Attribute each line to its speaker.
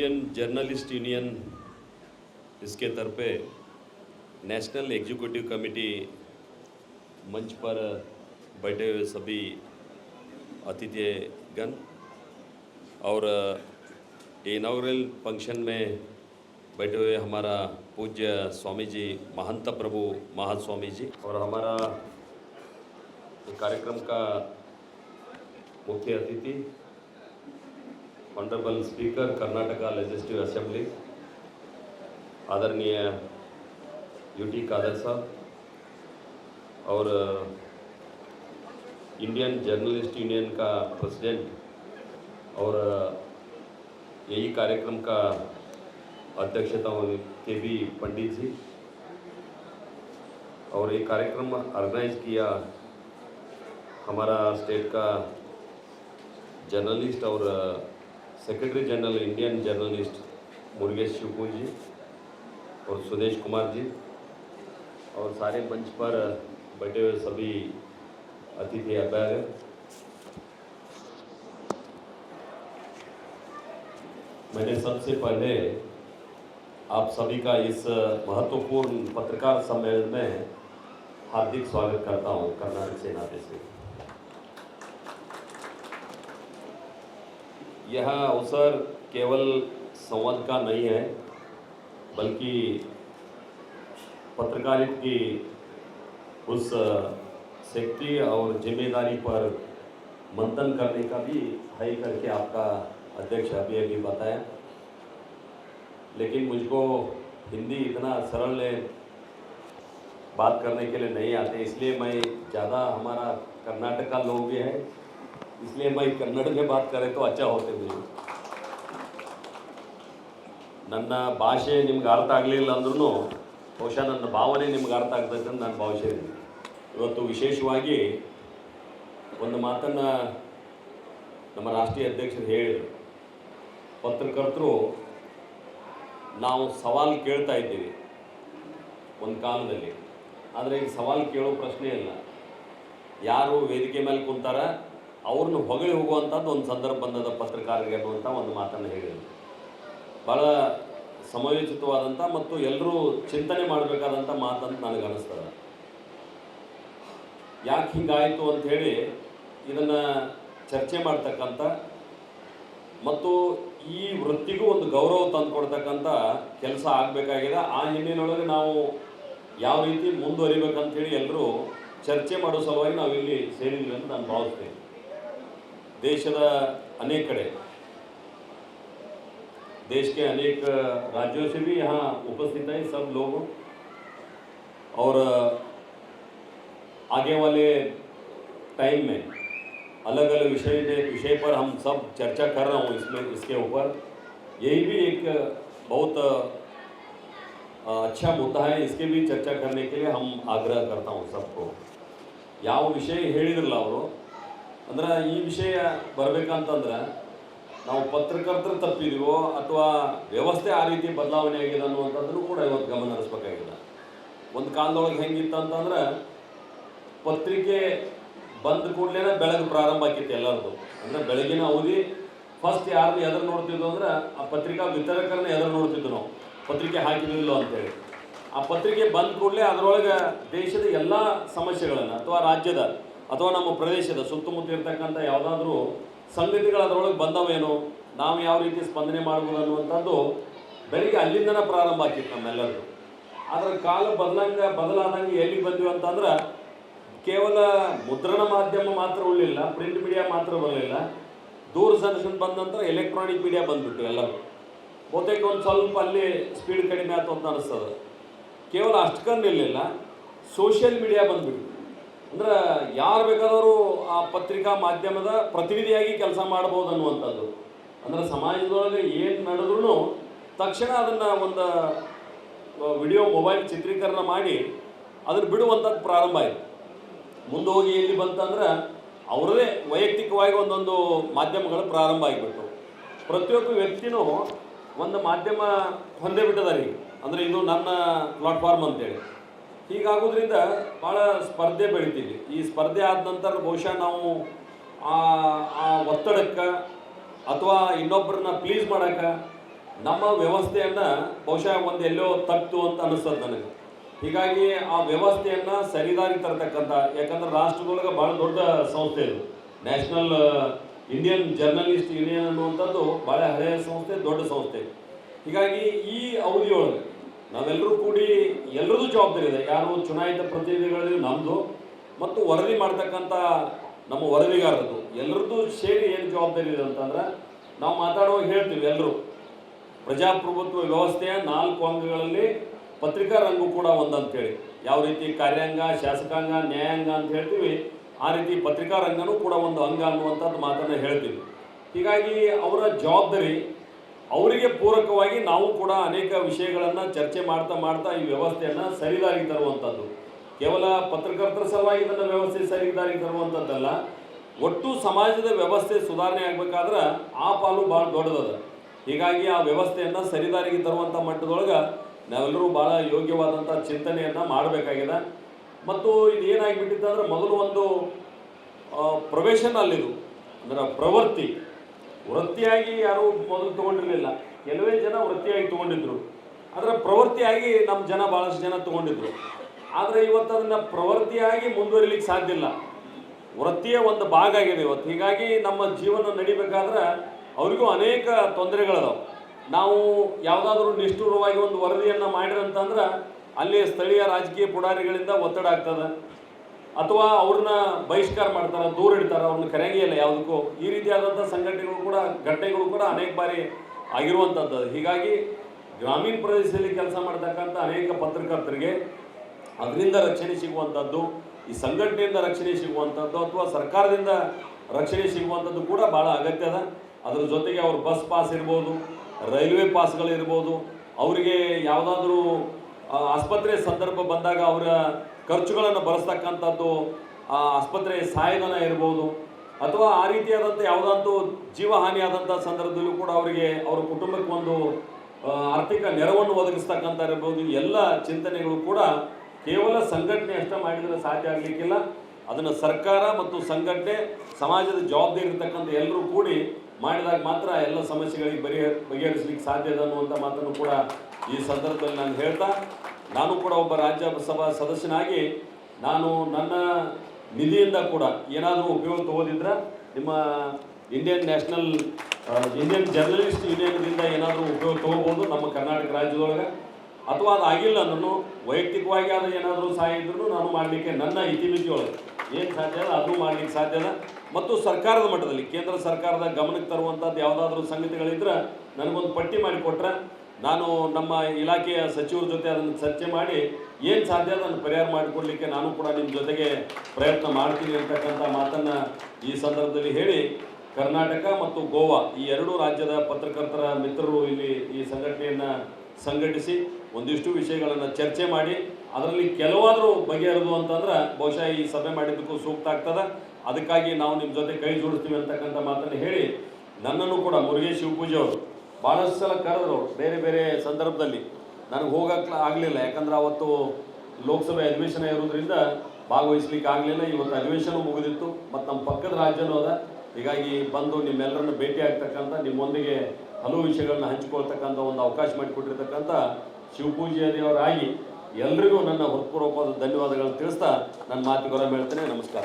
Speaker 1: Indian journalist union इसके तरफे national executive committee मंच पर बैठे हुए सभी अतिथिगण और इनाग्रल फ़ंक्शन में बैठे हुए हमारा पूज्य स्वामी जी महंत प्रभु महास्वामी जी और हमारा कार्यक्रम का मुख्य अतिथि honourable speaker Karnataka legislative assembly आदरणीय यू टी कादर साहब और इंडियन जर्नलिस्ट यूनियन का प्रेसिडेंट और यही कार्यक्रम का अध्यक्षता के भी पंडित जी, और ये कार्यक्रम ऑर्गेनाइज किया हमारा स्टेट का जर्नलिस्ट और secretary general Indian journalist Murgesh Shivpur ji और सुदेश कुमार जी और सारे मंच पर बैठे हुए सभी अतिथि अभ्यागत मैंने सबसे पहले आप सभी का इस महत्वपूर्ण पत्रकार सम्मेलन में हार्दिक स्वागत करता हूँ कर्नाटक से नाते से। यह अवसर केवल संवाद का नहीं है, बल्कि पत्रकारिता की उस शक्ति और ज़िम्मेदारी पर मंथन करने का भी है करके आपका अध्यक्ष अभी अभी बताया। लेकिन मुझको हिंदी इतना सरल है, बात करने के लिए नहीं आते, इसलिए मैं ज़्यादा हमारा कर्नाटक का लोग भी है इसलिए मैं कन्नड़ में बात करें तो अच्छा होते मुझे ನನ್ನ ಭಾಷೆ ನಿಮ್ಗೆ ಅರ್ಥ ಆಗಲಿಲ್ಲ ಅಂದ್ರೂ ಬಹುಶಃ ನನ್ನ ಭಾವನೆ ನಿಮ್ಗೆ ಅರ್ಥ ಆಗ್ತೈತೆ ಅಂತ ನಾನು ಭಾವಿಸಿದ್ದೀನಿ ಇವತ್ತು ವಿಶೇಷವಾಗಿ ಒಂದು ಮಾತನ್ನು ನಮ್ಮ ರಾಷ್ಟ್ರೀಯ ಅಧ್ಯಕ್ಷರು ಹೇಳಿದರು ಪತ್ರಕರ್ತರು ನಾವು ಸವಾಲು ಕೇಳ್ತಾ ಇದ್ದೀವಿ ಒಂದು ಕಾಲದಲ್ಲಿ ಆದರೆ ಈಗ ಸವಾಲು ಕೇಳೋ ಪ್ರಶ್ನೆ ಇಲ್ಲ ಯಾರು ವೇದಿಕೆ ಮೇಲೆ ಕುಂತಾರ ಅವ್ರನ್ನ ಹೊಗಳಿ ಹೋಗುವಂಥದ್ದು ಒಂದು ಸಂದರ್ಭ ಬಂದದ ಪತ್ರಕಾರರಿಗೆ ಅನ್ನುವಂಥ ಒಂದು ಮಾತನ್ನು ಹೇಳಿದರು. ಭಾಳ ಸಮಯೋಚಿತವಾದಂಥ ಮತ್ತು ಎಲ್ಲರೂ ಚಿಂತನೆ ಮಾಡಬೇಕಾದಂಥ ಮಾತಂತ ನನಗೆ ಅನ್ನಿಸ್ತದೆ ಯಾಕೆ ಹಿಂಗಾಯಿತು ಅಂಥೇಳಿ ಇದನ್ನು ಚರ್ಚೆ ಮಾಡ್ತಕ್ಕಂಥ ಮತ್ತು ಈ ವೃತ್ತಿಗೂ ಒಂದು ಗೌರವ ತಂದುಕೊಡ್ತಕ್ಕಂಥ ಕೆಲಸ ಆಗಬೇಕಾಗಿದೆ. ಆ ಹಿನ್ನೆಲೆಯೊಳಗೆ ನಾವು ಯಾವ ರೀತಿ ಮುಂದುವರಿಬೇಕಂತೇಳಿ ಎಲ್ಲರೂ ಚರ್ಚೆ ಮಾಡೋ ಸಲುವಾಗಿ ನಾವಿಲ್ಲಿ ಸೇರಿದ್ವಿ ಅಂತ ನಾನು ಭಾವಿಸ್ತೇನೆ. ದೇಶದ ಅನೇಕ ಕಡೆ देश के अनेक राज्यों से भी यहाँ उपस्थित हैं सब लोग और आगे वाले टाइम में अलग अलग विषय विषय पर हम सब चर्चा कर रहा हूँ इसमें इसके ऊपर यही भी एक बहुत अ, अच्छा मुद्दा है इसके भी चर्चा करने के लिए हम आग्रह करता हूँ सबको ಯಾವ ವಿಷಯ ಹೇಳಿದ್ರಲ್ಲ ಅವರು ಅಂದ್ರೆ ಈ ವಿಷಯ ಬರಬೇಕಂತಂದ್ರೆ ನಾವು ಪತ್ರಕರ್ತರು ತಪ್ಪಿದೀವೋ ಅಥವಾ ವ್ಯವಸ್ಥೆ ಆ ರೀತಿ ಬದಲಾವಣೆ ಆಗಿದೆ ಅನ್ನುವಂಥದ್ದು ಕೂಡ ಇವತ್ತು ಗಮನ ಹರಿಸ್ಬೇಕಾಗಿದೆ. ಒಂದು ಕಾಲದೊಳಗೆ ಹೆಂಗಿತ್ತು ಅಂತಂದ್ರೆ ಪತ್ರಿಕೆ ಬಂದ ಕೂಡಲೇ ಬೆಳಗ್ಗೆ ಪ್ರಾರಂಭ ಆಕಿತ್ತು ಎಲ್ಲರದು. ಅಂದರೆ ಬೆಳಗಿನ ಅವಧಿ ಫಸ್ಟ್ ಯಾರನ್ನ ಎದುರು ನೋಡ್ತಿದ್ವು ಅಂದ್ರೆ ಆ ಪತ್ರಿಕಾ ವಿತರಕರನ್ನ ಎದುರು ನೋಡ್ತಿದ್ವು ನಾವು. ಪತ್ರಿಕೆ ಹಾಕಿದಿಲ್ಲ ಅಂತೇಳಿ. ಆ ಪತ್ರಿಕೆ ಬಂದ ಕೂಡಲೇ ಅದರೊಳಗೆ ದೇಶದ ಎಲ್ಲ ಸಮಸ್ಯೆಗಳನ್ನು ಅಥವಾ ರಾಜ್ಯದ ಅಥವಾ ನಮ್ಮ ಪ್ರದೇಶದ ಸುತ್ತಮುತ್ತ ಇರತಕ್ಕಂಥ ಯಾವುದಾದ್ರೂ ಸಂಗತಿಗಳು ಅದರೊಳಗೆ ಬಂದವೇನು? ನಾವು ಯಾವ ರೀತಿ ಸ್ಪಂದನೆ ಮಾಡ್ಬೋದು ಅನ್ನುವಂಥದ್ದು ಬೆಳಿಗ್ಗೆ ಅಲ್ಲಿಂದನೇ ಪ್ರಾರಂಭ ಆಗ್ತಿತ್ತು ನಮ್ಮೆಲ್ಲರದು ಆದರೆ ಕಾಲ ಬದಲಂಗೆ ಬದಲಾದಂಗೆ ಎಲ್ಲಿ ಬಂದ್ವಿ ಅಂತಂದ್ರೆ ಕೇವಲ ಮುದ್ರಣ ಮಾಧ್ಯಮ ಮಾತ್ರ ಉಳಿಲಿಲ್ಲ ಪ್ರಿಂಟ್ ಮೀಡಿಯಾ ಮಾತ್ರ ಬರಲಿಲ್ಲ. ದೂರದರ್ಶನ ಬಂದ ನಂತರ ಎಲೆಕ್ಟ್ರಾನಿಕ್ ಮೀಡಿಯಾ ಬಂದ್ಬಿಟ್ಟು ಎಲ್ಲರೂ. ಬಹುತೇಕ ಒಂದು ಸ್ವಲ್ಪ ಅಲ್ಲಿ ಸ್ಪೀಡ್ ಕಡಿಮೆ ಆಯ್ತು ಅಂತ ಅನಿಸ್ತದೆ. ಕೇವಲ ಅಷ್ಟಕ್ಕಂದು ನಿಲ್ಲಿಲ್ಲ ಸೋಷಿಯಲ್ ಮೀಡಿಯಾ ಬಂದ್ಬಿಟ್ಟು ಅಂದ್ರೆ ಯಾರು ಬೇಕಾದವರು ಆ ಪತ್ರಿಕಾ ಮಾಧ್ಯಮದ ಪ್ರತಿನಿಧಿಯಾಗಿ ಕೆಲಸ ಮಾಡ್ಬೋದು ಅನ್ನುವಂಥದ್ದು. ಅಂದ್ರೆ ಸಮಾಜದೊಳಗೆ ಏನು ನಡೆದ್ರೂ ತಕ್ಷಣ ಅದನ್ನು ಒಂದು ವಿಡಿಯೋ ಮೊಬೈಲ್ ಚಿತ್ರೀಕರಣ ಮಾಡಿ ಅದನ್ನು ಬಿಡುವಂಥದ್ದು ಪ್ರಾರಂಭ ಆಯಿತು. ಮುಂದೆ ಹೋಗಿ ಎಲ್ಲಿ ಬಂತಂದ್ರೆ ಅವರದೇ ವೈಯಕ್ತಿಕವಾಗಿ ಒಂದೊಂದು ಮಾಧ್ಯಮಗಳು ಪ್ರಾರಂಭ ಆಗಿಬಿಟ್ಟು ಪ್ರತಿಯೊಬ್ಬ ವ್ಯಕ್ತಿನೂ ಒಂದು ಮಾಧ್ಯಮ ಹೊಂದೇ ಬಿಟ್ಟದ ರೀ ಅಂದರೆ ಇದು ನನ್ನ ಪ್ಲಾಟ್ಫಾರ್ಮ್ ಅಂತೇಳಿ. ಹೀಗಾಗೋದ್ರಿಂದ ಭಾಳ ಸ್ಪರ್ಧೆ ಬೆಳಿತೀವಿ. ಈ ಸ್ಪರ್ಧೆ ಆದ ನಂತರ ಬಹುಶಃ ನಾವು ಆ ಒತ್ತಡಕ್ಕೆ ಅಥವಾ ಇನ್ನೊಬ್ಬರನ್ನ ಪ್ಲೀಸ್ ಮಾಡೋಕ್ಕೆ ನಮ್ಮ ವ್ಯವಸ್ಥೆಯನ್ನು ಬಹುಶಃ ಒಂದು ಎಲ್ಲೋ ತಪ್ಪಿತು ಅಂತ ಅನಿಸ್ತದೆ ನನಗೆ. ಹೀಗಾಗಿ ಆ ವ್ಯವಸ್ಥೆಯನ್ನು ಸರಿದಾರಿ ತರತಕ್ಕಂಥ ಯಾಕಂದ್ರೆ ರಾಷ್ಟ್ರದೊಳಗೆ ಭಾಳ ದೊಡ್ಡ ಸಂಸ್ಥೆ ಇದು. ನ್ಯಾಷನಲ್ ಇಂಡಿಯನ್ ಜರ್ನಲಿಸ್ಟ್ ಯೂನಿಯನ್ ಅನ್ನುವಂಥದ್ದು ಭಾಳ ಹಳೆಯ ಸಂಸ್ಥೆ, ದೊಡ್ಡ ಸಂಸ್ಥೆ. ಹೀಗಾಗಿ ಈ ಅವಧಿಯೊಳಗೆ ನಾವೆಲ್ಲರೂ ಕೂಡಿ ಎಲ್ಲರದ್ದು ಜವಾಬ್ದಾರಿ ಇದೆ. ಯಾರು ಚುನಾಯಿತ ಪ್ರತಿನಿಧಿಗಳಲ್ಲಿ ನಮ್ಮದು ಮತ್ತು ವರದಿ ಮಾಡ್ತಕ್ಕಂಥ ನಮ್ಮ ವರದಿಗಾರರದ್ದು. ಎಲ್ಲರದ್ದು ಸೇರಿ ಏನು ಜವಾಬ್ದಾರಿ ಇದೆ ಅಂತಂದ್ರೆ ನಾವು ಮಾತಾಡುವಾಗ ಹೇಳ್ತೀವಿ ಎಲ್ಲರೂ ಪ್ರಜಾಪ್ರಭುತ್ವ ವ್ಯವಸ್ಥೆಯ ನಾಲ್ಕು ಅಂಗಗಳಲ್ಲಿ ಪತ್ರಿಕಾ ರಂಗು ಕೂಡ ಒಂದಂತೇಳಿ. ಯಾವ ರೀತಿ ಕಾರ್ಯಾಂಗ, ಶಾಸಕಾಂಗ, ನ್ಯಾಯಾಂಗ ಅಂತ ಹೇಳ್ತೀವಿ, ಆ ರೀತಿ ಪತ್ರಿಕಾ ರಂಗನೂ ಕೂಡ ಒಂದು ಅಂಗ ಅನ್ನುವಂಥದ್ದು ಮಾತನ್ನು ಹೇಳ್ತೀವಿ. ಹೀಗಾಗಿ ಅವರ ಜವಾಬ್ದಾರಿ ಅವರಿಗೆ ಪೂರಕವಾಗಿ ನಾವು ಕೂಡ ಅನೇಕ ವಿಷಯಗಳನ್ನು ಚರ್ಚೆ ಮಾಡ್ತಾ ಮಾಡ್ತಾ ಈ ವ್ಯವಸ್ಥೆಯನ್ನು ಸರಿದಾರಿಗೆ ತರುವಂಥದ್ದು ಕೇವಲ ಪತ್ರಕರ್ತರ ಸಲುವಾಗಿ ಇದನ್ನು ವ್ಯವಸ್ಥೆ ಸರಿದಾರಿಗೆ ತರುವಂಥದ್ದಲ್ಲ ಒಟ್ಟು ಸಮಾಜದ ವ್ಯವಸ್ಥೆ ಸುಧಾರಣೆ ಆಗಬೇಕಾದ್ರೆ ಆ ಪಾಲು ಭಾಳ ದೊಡ್ಡದದ. ಹೀಗಾಗಿ ಆ ವ್ಯವಸ್ಥೆಯನ್ನು ಸರಿದಾರಿಗೆ ತರುವಂಥ ಮಟ್ಟದೊಳಗೆ ನಾವೆಲ್ಲರೂ ಭಾಳ ಯೋಗ್ಯವಾದಂಥ ಚಿಂತನೆಯನ್ನು ಮಾಡಬೇಕಾಗಿದೆ. ಮತ್ತು ಇದು ಏನಾಗಿಬಿಟ್ಟಿತ್ತು ಅಂದ್ರೆ ಮೊದಲು ಒಂದು ಪ್ರೊಫೆಷನ್ ಅಲ್ಲಿದು ಅಂದರೆ ಪ್ರವೃತ್ತಿ. ವೃತ್ತಿಯಾಗಿ ಯಾರು ಮೊದಲು ತೊಗೊಂಡಿರಲಿಲ್ಲ. ಕೆಲವೇ ಜನ ವೃತ್ತಿಯಾಗಿ ತೊಗೊಂಡಿದ್ರು. ಅದರ ಪ್ರವೃತ್ತಿಯಾಗಿ ನಮ್ಮ ಜನ ಭಾಳಷ್ಟು ಜನ ತೊಗೊಂಡಿದ್ರು. ಆದರೆ ಇವತ್ತು ಅದನ್ನು ಪ್ರವೃತ್ತಿಯಾಗಿ ಮುಂದುವರಿಲಿಕ್ಕೆ ಸಾಧ್ಯ ಇಲ್ಲ. ವೃತ್ತಿಯ ಒಂದು ಭಾಗ ಆಗಿದೆ ಇವತ್ತು. ಹೀಗಾಗಿ ನಮ್ಮ ಜೀವನ ನಡಿಬೇಕಾದ್ರೆ ಅವರಿಗೂ ಅನೇಕ ತೊಂದರೆಗಳದಾವೆ. ನಾವು ಯಾವುದಾದ್ರೂ ನಿಷ್ಠುರವಾಗಿ ಒಂದು ವರದಿಯನ್ನು ಮಾಡಿರಂತಂದ್ರೆ ಅಲ್ಲಿ ಸ್ಥಳೀಯ ರಾಜಕೀಯ ಪುಡಾರಿಗಳಿಂದ ಒತ್ತಡ ಆಗ್ತದೆ. ಅಥವಾ ಅವ್ರನ್ನ ಬಹಿಷ್ಕಾರ ಮಾಡ್ತಾರೆ, ದೂರ ಇಡ್ತಾರೆ ಅವ್ರನ್ನ ಕರೆಯಂಗಿಲ್ಲ ಯಾವುದಕ್ಕೂ. ಈ ರೀತಿಯಾದಂಥ ಸಂಘಟನೆಗಳು ಕೂಡ, ಘಟನೆಗಳು ಕೂಡ ಅನೇಕ ಬಾರಿ ಆಗಿರುವಂಥದ್ದು ಹೀಗಾಗಿ ಗ್ರಾಮೀಣ ಪ್ರದೇಶದಲ್ಲಿ ಕೆಲಸ ಮಾಡ್ತಕ್ಕಂಥ ಅನೇಕ ಪತ್ರಕರ್ತರಿಗೆ ಅದರಿಂದ ರಕ್ಷಣೆ ಸಿಗುವಂಥದ್ದು ಈ ಸಂಘಟನೆಯಿಂದ ರಕ್ಷಣೆ ಸಿಗುವಂಥದ್ದು ಅಥವಾ ಸರ್ಕಾರದಿಂದ ರಕ್ಷಣೆ ಸಿಗುವಂಥದ್ದು ಕೂಡ ಭಾಳ ಅಗತ್ಯ ಅದ. ಅದ್ರ ಜೊತೆಗೆ ಅವ್ರ ಬಸ್ ಪಾಸ್ ಇರ್ಬೋದು, ರೈಲ್ವೆ ಪಾಸ್ಗಳಿರ್ಬೋದು ಅವರಿಗೆ ಯಾವುದಾದ್ರೂ ಆಸ್ಪತ್ರೆ ಸಂದರ್ಭ ಬಂದಾಗ ಅವರ ಖರ್ಚುಗಳನ್ನು ಬಳಸ್ತಕ್ಕಂಥದ್ದು, ಆ, ಆಸ್ಪತ್ರೆ ಸಹಾಯಧನ ಇರ್ಬೋದು, ಅಥವಾ ಆ ರೀತಿಯಾದಂಥ ಯಾವುದಂತೂ ಜೀವಹಾನಿ ಆದಂಥ ಸಂದರ್ಭದಲ್ಲೂ ಕೂಡ ಅವರಿಗೆ ಅವರ ಕುಟುಂಬಕ್ಕೆ ಒಂದು ಆರ್ಥಿಕ ನೆರವನ್ನು ಒದಗಿಸ್ತಕ್ಕಂಥ ಇರ್ಬೋದು ಎಲ್ಲ ಚಿಂತನೆಗಳು ಕೂಡ ಕೇವಲ ಸಂಘಟನೆ ಅಷ್ಟೇ ಮಾಡಿದರೆ ಸಾಧ್ಯ ಆಗಲಿಕ್ಕಿಲ್ಲ. ಅದನ್ನು ಸರ್ಕಾರ ಮತ್ತು ಸಂಘಟನೆ, ಸಮಾಜದ ಜವಾಬ್ದಾರಿ ಇರತಕ್ಕಂಥ ಎಲ್ಲರೂ ಕೂಡಿ ಮಾಡಿದಾಗ ಮಾತ್ರ ಎಲ್ಲ ಸಮಸ್ಯೆಗಳಿಗೆ ಬಗೆಹ ಬಗೆಹರಿಸಲಿಕ್ಕೆ ಸಾಧ್ಯ ಇದೆ ಅನ್ನುವಂಥ ಮಾತನ್ನು ಕೂಡ ಈ ಸಂದರ್ಭದಲ್ಲಿ ನಾನು ಹೇಳ್ತಾ ನಾನು ಕೂಡ ಒಬ್ಬ ರಾಜ್ಯಸಭಾ ಸದಸ್ಯನಾಗಿ, ನಾನು ನನ್ನ ನಿಧಿಯಿಂದ ಕೂಡ ಏನಾದರೂ ಉಪಯೋಗ ತಗೋದಿದ್ರೆ ನಿಮ್ಮ ಇಂಡಿಯನ್ ನ್ಯಾಷನಲ್ ಇಂಡಿಯನ್ ಜರ್ನಲಿಸ್ಟ್ ಯೂನಿಯನ್ದಿಂದ ಏನಾದರೂ ಉಪಯೋಗ ತಗೋಬೋದು ನಮ್ಮ ಕರ್ನಾಟಕ ರಾಜ್ಯದೊಳಗೆ. ಅಥವಾ ಅದು ಆಗಿಲ್ಲ ನಾನು ವೈಯಕ್ತಿಕವಾಗಿ ಅದು ಏನಾದರೂ ಸಹಾಯ ಇದ್ರೂ ನಾನು ಮಾಡಲಿಕ್ಕೆ ನನ್ನ ಇತಿಮಿತಿಯೊಳಗೆ. ಏನು ಸಾಧ್ಯ ಅದ ಅದನ್ನು ಮಾಡಲಿಕ್ಕೆ ಸಾಧ್ಯ ಅದ ಮತ್ತು ಸರ್ಕಾರದ ಮಟ್ಟದಲ್ಲಿ, ಕೇಂದ್ರ ಸರ್ಕಾರದ ಗಮನಕ್ಕೆ ತರುವಂಥದ್ದು ಯಾವುದಾದ್ರೂ ಸಂಗತಿಗಳಿದ್ರೆ ನನಗೊಂದು ಪಟ್ಟಿ ಮಾಡಿಕೊಟ್ರೆ ನಾನು ನಮ್ಮ ಇಲಾಖೆಯ ಸಚಿವರ ಜೊತೆ ಅದನ್ನು ಚರ್ಚೆ ಮಾಡಿ ಏನು ಸಾಧ್ಯ ಅದನ್ನು ಪರಿಹಾರ ಮಾಡಿಕೊಡ್ಲಿಕ್ಕೆ ನಾನು ಕೂಡ ನಿಮ್ಮ ಜೊತೆಗೆ ಪ್ರಯತ್ನ ಮಾಡ್ತೀನಿ ಅಂತಕ್ಕಂಥ ಮಾತನ್ನು ಈ ಸಂದರ್ಭದಲ್ಲಿ ಹೇಳಿ ಕರ್ನಾಟಕ ಮತ್ತು ಗೋವಾ ಈ ಎರಡೂ ರಾಜ್ಯದ ಪತ್ರಕರ್ತರ ಮಿತ್ರರು ಇಲ್ಲಿ ಈ ಸಂಘಟನೆಯನ್ನು ಸಂಘಟಿಸಿ ಒಂದಿಷ್ಟು ವಿಷಯಗಳನ್ನು ಚರ್ಚೆ ಮಾಡಿ ಅದರಲ್ಲಿ ಕೆಲವಾದರೂ ಬಗೆಹರಿದು ಅಂತಂದ್ರೆ ಬಹುಶಃ ಈ ಸಭೆ ಮಾಡಿದ್ದಕ್ಕೂ ಸೂಕ್ತ ಆಗ್ತದೆ. ಅದಕ್ಕಾಗಿ ನಾವು ನಿಮ್ಮ ಜೊತೆ ಕೈ ಜೋಡಿಸ್ತೀವಿ ಅಂತಕ್ಕಂಥ ಮಾತನ್ನು ಹೇಳಿ ನನ್ನನ್ನು ಕೂಡ ಮುರುಗೇಶ್ ಶಿವಪೂಜೆ ಅವರು ಭಾಳಷ್ಟು ಸಲ ಕರೆದ್ರು ಬೇರೆ ಬೇರೆ ಸಂದರ್ಭದಲ್ಲಿ. ನನಗೆ ಹೋಗಕ್ಕೆ ಆಗಲಿಲ್ಲ. ಯಾಕಂದ್ರೆ ಅವತ್ತು ಲೋಕಸಭೆ ಅಧಿವೇಶನ ಇರೋದ್ರಿಂದ ಭಾಗವಹಿಸ್ಲಿಕ್ಕೆ ಆಗಲಿಲ್ಲ. ಇವತ್ತು ಅಧಿವೇಶನ ಮುಗಿದಿತ್ತು. ಮತ್ತು ನಮ್ಮ ಪಕ್ಕದ ರಾಜ್ಯನೂ ಅದ. ಹೀಗಾಗಿ ಬಂದು ನಿಮ್ಮೆಲ್ಲರನ್ನು ಭೇಟಿ ಆಗ್ತಕ್ಕಂಥ, ನಿಮ್ಮೊಂದಿಗೆ ಹಲವು ವಿಷಯಗಳನ್ನ ಹಂಚಿಕೊಳ್ತಕ್ಕಂಥ ಒಂದು ಅವಕಾಶ ಮಾಡಿಕೊಟ್ಟಿರ್ತಕ್ಕಂಥ ಶಿವಪೂಜೆಯವರಾಗಿ ಎಲ್ರಿಗೂ ನನ್ನ ಹೃತ್ಪೂರ್ವಕವಾದ ಧನ್ಯವಾದಗಳನ್ನು ತಿಳಿಸ್ತಾ ನನ್ನ ಮಾತುಗಳ ಹೇಳ್ತೇನೆ ನಮಸ್ಕಾರ.